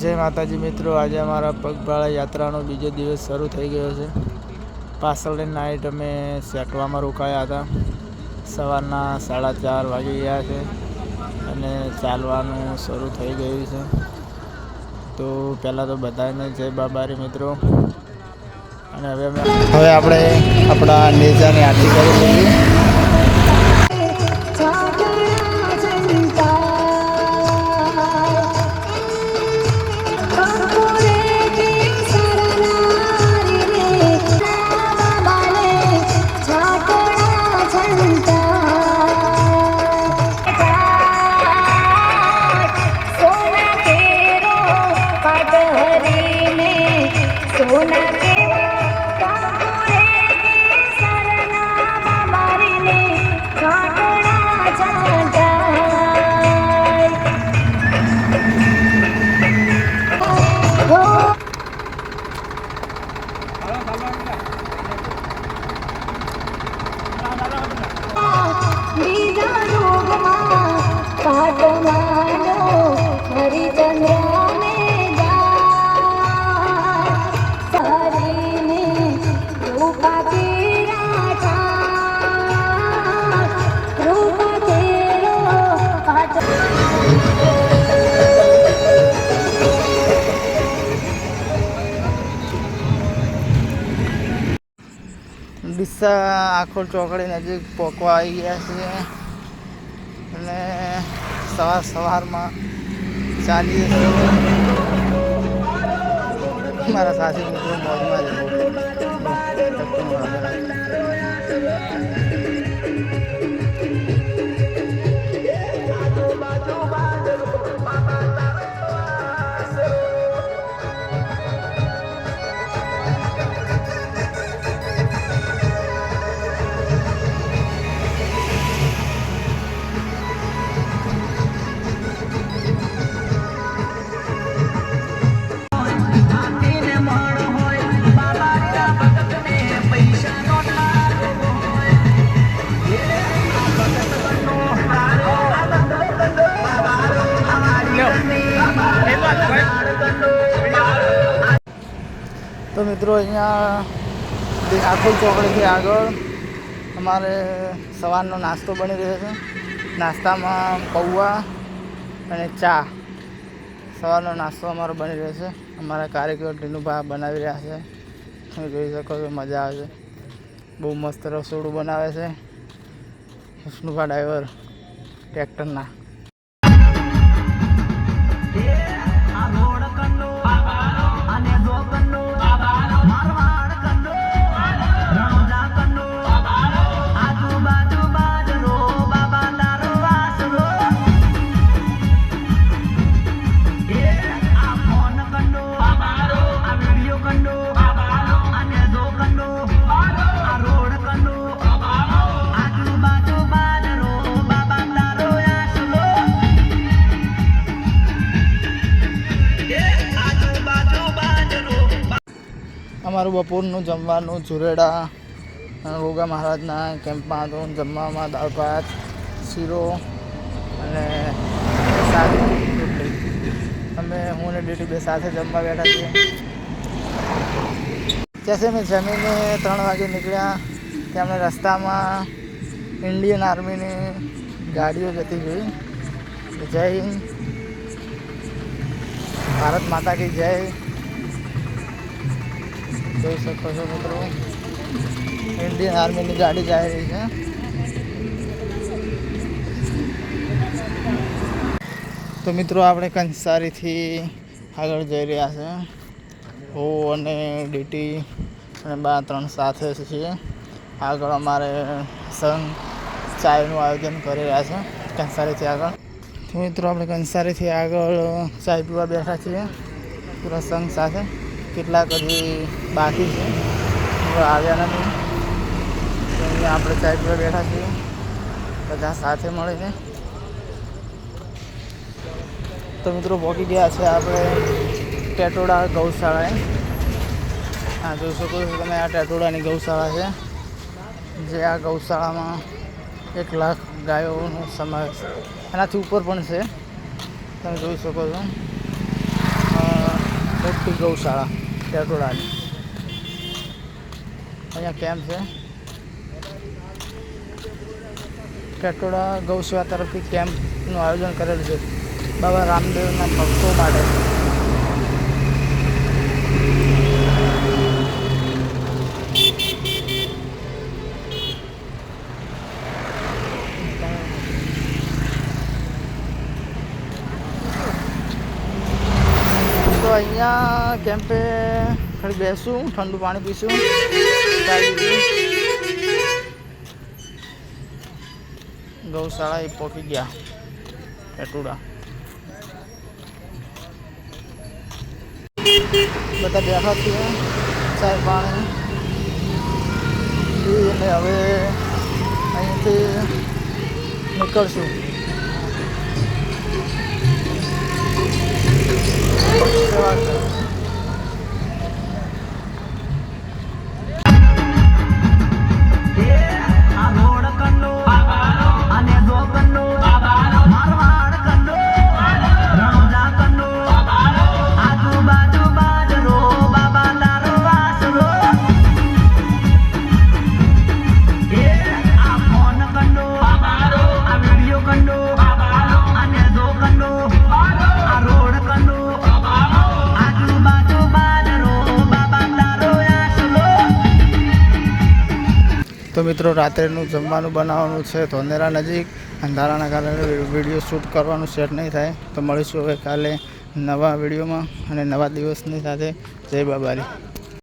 જય માતાજી મિત્રો, આજે અમારા પગપાળા યાત્રાનો બીજો દિવસ શરૂ થઈ ગયો છે. પાછળની નાઇટ અમે સેટવામાં રોકાયા હતા. સવારના સાડા ચાર વાગી ગયા છે અને ચાલવાનું શરૂ થઈ ગયું છે. તો પહેલાં તો બધાને જય બાબારી મિત્રો. અને હવે અમે હવે આપણે આપણા નેજાની આરતી કરી લઈએ. ડીસા આખો ચોકડી નજીક પોકવા આવી ગયા છીએ. અને સવાર સવારમાં ચાલીએ મારા સાસુ મિત્રો મોજમાં જ તો મિત્રો અહીંયા આખુલ ચોકડીથી આગળ અમારે સવારનો નાસ્તો બની રહ્યો છે. નાસ્તામાં પૌવા અને ચા. સવારનો નાસ્તો અમારો બની રહ્યો છે. અમારા કાર્યકર ઢીનુભા બનાવી રહ્યા છે. તમે જોઈ શકો છો, મજા આવે છે. બહુ મસ્ત રસોડું બનાવે છે. વિષ્ણુભા ડ્રાઈવર, ટ્રેક્ટરના. અમારું બપોરનું જમવાનું, ચુરેડા ગોગા મહારાજના કેમ્પમાં હતું. જમવામાં દાળ ભાત, શીરો અને અમે હું અને ડીટી બે સાથે જમવા બેઠા છીએ. જૈસે મેં જમીને ત્રણ વાગે નીકળ્યા. ત્યાં અમે રસ્તામાં ઇન્ડિયન આર્મીની ગાડીઓ જતી જોઈ જય હિન્દ. ભારત માતા કી જય. જોઈ શકો છો મિત્રો. ઇન્ડિયન આર્મીની ગાડી જઈ રહી છે. તો મિત્રો, આપણે કંસારીથી આગળ જઈ રહ્યા છે. હું અને ડીટી અને બા ત્રણ સાથે છીએ. આગળ અમારે સન ચાયનું આયોજન કરી રહ્યા છે, કંસારીથી આગળ. તો મિત્રો, આપણે કંસારીથી આગળ ચાય પીવા બેઠા છીએ. પૂરા સંઘ સાથે. કેટલાક હજી બાકી છે. આવ્યા નથી. અહીંયા આપણે સાઈડ પર બેઠા છીએ. બધા સાથે મળે છે. તો મિત્રો પહોંચી ગયા છે આપણે ટેટોડા ગૌશાળાએ. આ જોઈ શકો છો તમે, આ ટેટોડાની ગૌશાળા છે. જે આ ગૌશાળામાં એક લાખ ગાયોનો સમાવેશ એનાથી ઉપર પણ છે. તમે જોઈ શકો છો. ગૌશાળા, ટેટોડાની. અહીંયા કેમ્પ છે? ટેટોડા ગૌસેવા તરફથી કેમ્પનું આયોજન કરેલું છે. બાબા રામદેવના ભક્તો માટે તો અહીંયા કેમ્પે થોડી બેસું, ઠંડુ પાણી પીશું. ગૌશાળા એ પહોંચી ગયા, પેટુડા. બધા બેઠા છીએ ચાર પાણી અને હવે અહીંથી નીકળશું. તો મિત્રો, રાત્રેનું જમવાનું બનાવવાનું છે. ધોનેરા નજીક. અંધારાના કારણે વીડિયો શૂટ કરવાનું સેટ નહીં થાય. તો મળીશું હવે કાલે નવા વિડીયોમાં અને નવા દિવસની સાથે. જય બાબારી.